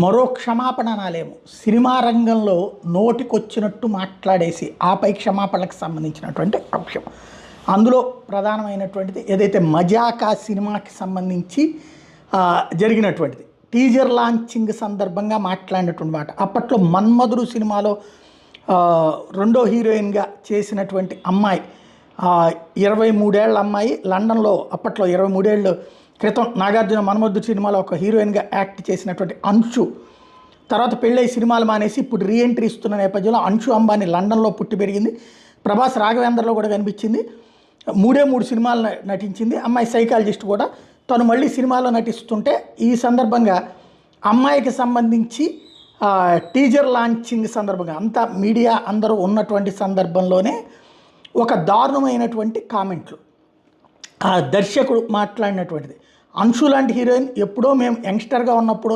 మరో క్షమాపణ అనాలేము సినిమా రంగంలో నోటికొచ్చినట్టు మాట్లాడేసి ఆపై క్షమాపణలకు సంబంధించినటువంటి అంశం. అందులో ప్రధానమైనటువంటిది ఏదైతే మజాకా సినిమాకి సంబంధించి జరిగినటువంటిది. టీజర్ లాంచింగ్ సందర్భంగా మాట్లాడినటువంటి మాట. అప్పట్లో మన్మధుడు సినిమాలో రెండో హీరోయిన్గా చేసినటువంటి అమ్మాయి ఇరవై మూడేళ్ళ అమ్మాయి లండన్లో అప్పట్లో ఇరవై మూడేళ్ళు క్రితం నాగార్జున మన్మధుడు సినిమాలో ఒక హీరోయిన్గా యాక్ట్ చేసినటువంటి అంశు. తర్వాత పెళ్ళై సినిమాలు మానేసి ఇప్పుడు రీఎంట్రీ ఇస్తున్న నేపథ్యంలో అంశు అంబానీ లండన్లో పుట్టి పెరిగింది. ప్రభాస్ రాఘవేంద్రలో కూడా కనిపించింది. మూడే మూడు సినిమాలు నటించింది. అమ్మాయి సైకాలజిస్ట్ కూడా. తను మళ్ళీ సినిమాలో నటిస్తుంటే ఈ సందర్భంగా అమ్మాయికి సంబంధించి టీజర్ లాంచింగ్ సందర్భంగా అంతా మీడియా అందరూ ఉన్నటువంటి సందర్భంలోనే ఒక దారుణమైనటువంటి కామెంట్లు. ఆ దర్శకుడు మాట్లాడినటువంటిది అంశు లాంటి హీరోయిన్ ఎప్పుడో మేము యంగ్స్టర్గా ఉన్నప్పుడు